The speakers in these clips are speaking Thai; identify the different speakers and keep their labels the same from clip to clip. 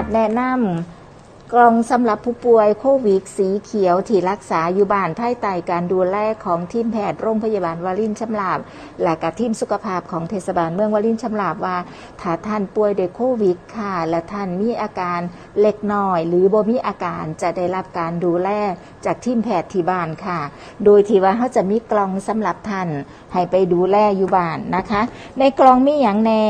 Speaker 1: อนุญาตแนะนำกล่องสำหรับผู้ป่วยโควิดสีเขียวที่รักษาอยู่บ้านภายใต้การดูแลของทีมแพทย์โรงพยาบาลวารินชำราบ และกับทีมสุขภาพของเทศบาลเมืองวารินชำราบว่าถ้าท่านป่วยด้วยโควิดค่ะ และท่านมีอาการเล็กน้อย หรือบ่มีอาการจะได้รับการดูแลจากทีมแพทย์ที่บ้านค่ะ โดยที่ว่าเขาจะมีกล่องสำหรับท่านให้ไปดูแลอยู่บ้านนะคะ ในกล่องมีอย่างแน่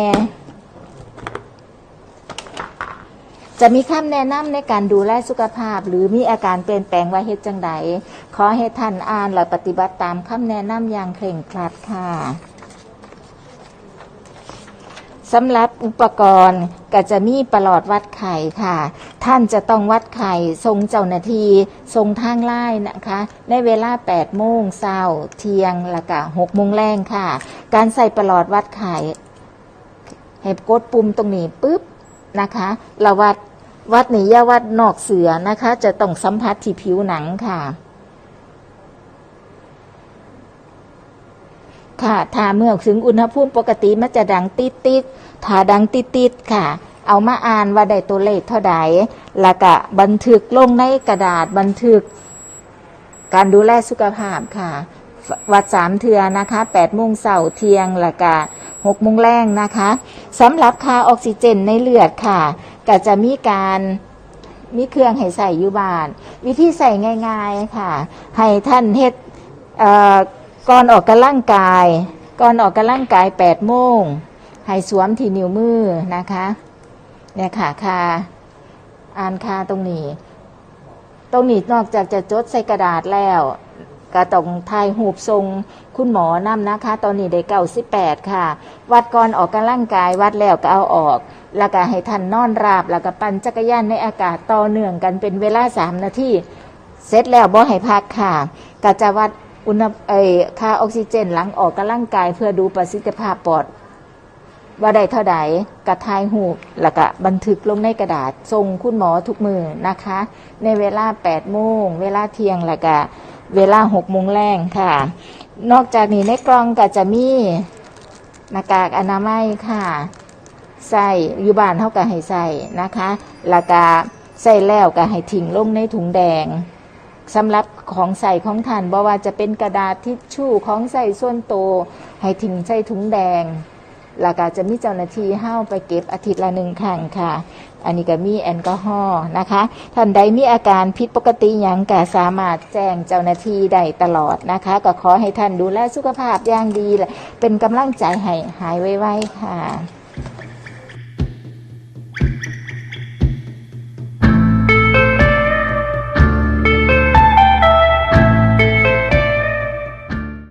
Speaker 1: จะมีคำแนะนำในการดูแลสุขภาพ หรือมีอาการเปลี่ยนแปลงว่าเฮ็ดจังใดขอให้ท่านอ่านและปฏิบัติตามคำแนะนำอย่างเคร่งครัดค่ะสำหรับอุปกรณ์ก็จะมีประหลอดวัดไข่ค่ะ ท่านจะต้องวัดไข่ทรงเจ้าหน้าที่ทรงทางไล่นะคะ ในเวลา8โมงเช้าเที่ยงแล้วก็6โมงแรงค่ะ การใส่ประหลอดวัดไข่ให้กดปุ่มตรงนี้ปุ๊บนะคะเราวัด วัดนี้ย่าวัดนอกเสือนะคะ จะต้องสัมผัสที่ผิวหนังค่ะ ค่ะถ้าเมื่อถึงอุณหภูมิปกติมันจะดังติดติดถ้าดังติดติดค่ะ เอามาอ่านว่าได้ตัวเลขเท่าใดแล้วก็บันทึกลงในกระดาษบันทึก การดูแลสุขภาพค่ะวัดสามเทือนะคะ8โมงเสาร์เที่ยงแล้วก็6โมงแรงนะคะสำหรับค่าออกซิเจนในเลือดค่ะ ก็จะมีการมีเครื่องให้ใส่อยู่บ้าน วิธีใส่ง่าย ๆค่ะ ให้ท่านเฮ็ดเอ่อก่อนออกกำลังกายก่อนออกกำลังกาย8โมงให้สวมที่นิ้วมือนะคะเนี่ยค่ะค่าอ่านค่าตรงนี้ ตรงนี้นอกจากจะจดใส่กระดาษแล้วก็ต้องทายหูปทรงคุณหมอนำนะคะ ตอนนี้ได้เก้าสิบแปดค่ะ วัดก่อนออกกำลังกายวัดแล้วก็เอาออก แล้วก็ให้ท่านนอนราบ แล้วก็ปั่นจักรยานในอากาศต่อเนื่องกันเป็นเวลาสามนาทีเสร็จแล้วบ่ให้พักค่ะก็จะวัดอุณหเอ่ยค่าออกซิเจนหลังออกกำลังกาย เพื่อดูประสิทธิภาพปอดว่าได้เท่าใดกระทายหูปแล้วก็บันทึกลงในกระดาษส่งคุณหมอทุกมือนะคะ ในเวลา8โมงเวลาเที่ยงแล้วก็เวลา6โมงแรงค่ะ นอกจากนี้ในกล่องก็จะมีหน้ากากอนามัยค่ะ ใส่อยู่บ้านเท่ากับให้ใส่นะคะแล้วก็ใส่แล้วก็ให้ทิ้งลงในถุงแดงสำหรับของใส่ของทานบ่ว่าจะเป็นกระดาษทิชชู่ของใส่ส่วนโต ให้ทิ้งใส่ถุงแดงแล้วก็จะมีเจ้าหน้าที่ห้าไปเก็บอาทิตย์ละหนึ่งครั้งค่ะ อันนี้ก็มีแอลกอฮอล์นะคะ ท่านใดมีอาการผิดปกติอย่างก็สามารถแจ้งเจ้าหน้าที่ได้ตลอดนะคะ ก็ขอให้ท่านดูแลสุขภาพอย่างดีและเป็นกำลังใจให้หายไวๆค่ะ